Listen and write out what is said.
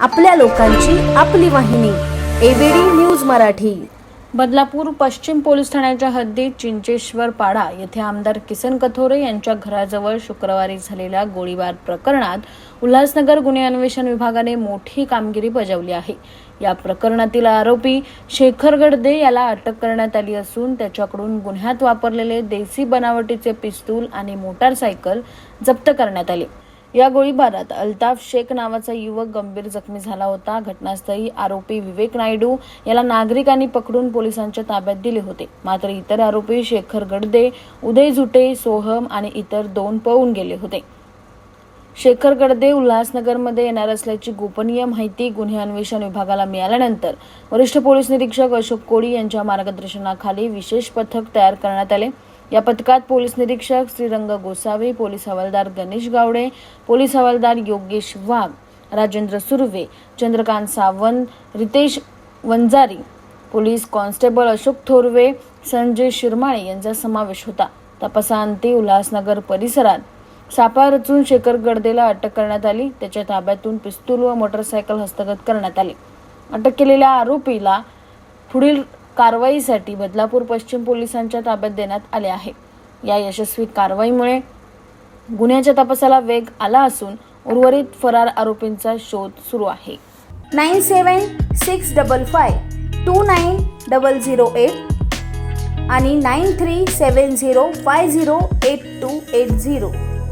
आपल्या लोकांची आपली वाहिनी. ABD news Marathi. बदलापूर पश्चिम पोलीस ठाण्याच्या हद्दीत चिंचेश्वर पाडा येथे आमदार किसन कथोरे यांच्या घराजवळ शुक्रवारी झालेल्या गोळीबार प्रकरणात उल्हासनगर गुन्हे अन्वेषण विभागाने मोठी कामगिरी बजावली आहे. या प्रकरणातील आरोपी शेखर गडदे याला अटक करण्यात आली असून त्याच्याकडून गुन्ह्यात वापरलेले देसी बनावटीचे पिस्तूल आणि मोटारसायकल जप्त करण्यात आले. या गोळीबारात अल्ताफ शेख नावाचा युवक गंभीर जखमी झाला होता. घटनास्थळी आरोपी विवेक नायडू याला नागरिकांनी पकडून पोलिसांच्या ताब्यात दिले होते. मात्र इतर आरोपी शेखर गडदे उदय झुटे सोहम आणि इतर दोन पळून गेले होते. शेखर गडदे उल्हासनगरमध्ये येणार असल्याची गोपनीय माहिती गुन्हे अन्वेषण विभागाला मिळाल्यानंतर वरिष्ठ पोलीस निरीक्षक अशोक कोळी यांच्या मार्गदर्शनाखाली विशेष पथक तयार करण्यात आले. या पथकात पोलीस निरीक्षक श्रीरंग गोसावी पोलीस हवालदार गणेश गावडे पोलीस हवालदार योगेश वाघ राजेंद्र सुर्वे चंद्रकांत सावंत रितेश वंजारी पोलीस कॉन्स्टेबल अशोक थोरवे संजय शिरमाळे यांचा समावेश होता. तपासाअंती उल्हासनगर परिसरात सापा रचून शेखर गडदेला अटक करण्यात आली. त्याच्या ताब्यातून पिस्तूल व मोटरसायकल हस्तगत करण्यात आले. अटक केलेल्या आरोपीला पुढील कारवाईसाठी बदलापूर पश्चिम पोलिसांच्या ताब्यात देण्यात आले आहे. या यशस्वी कारवाईमुळे गुन्ह्याच्या तपासाला वेग आला असून उर्वरित फरार आरोपींचा शोध सुरू आहे. Nine seven six double five two nine double zero eight आणि nine three seven zero five zero eight two eight zero.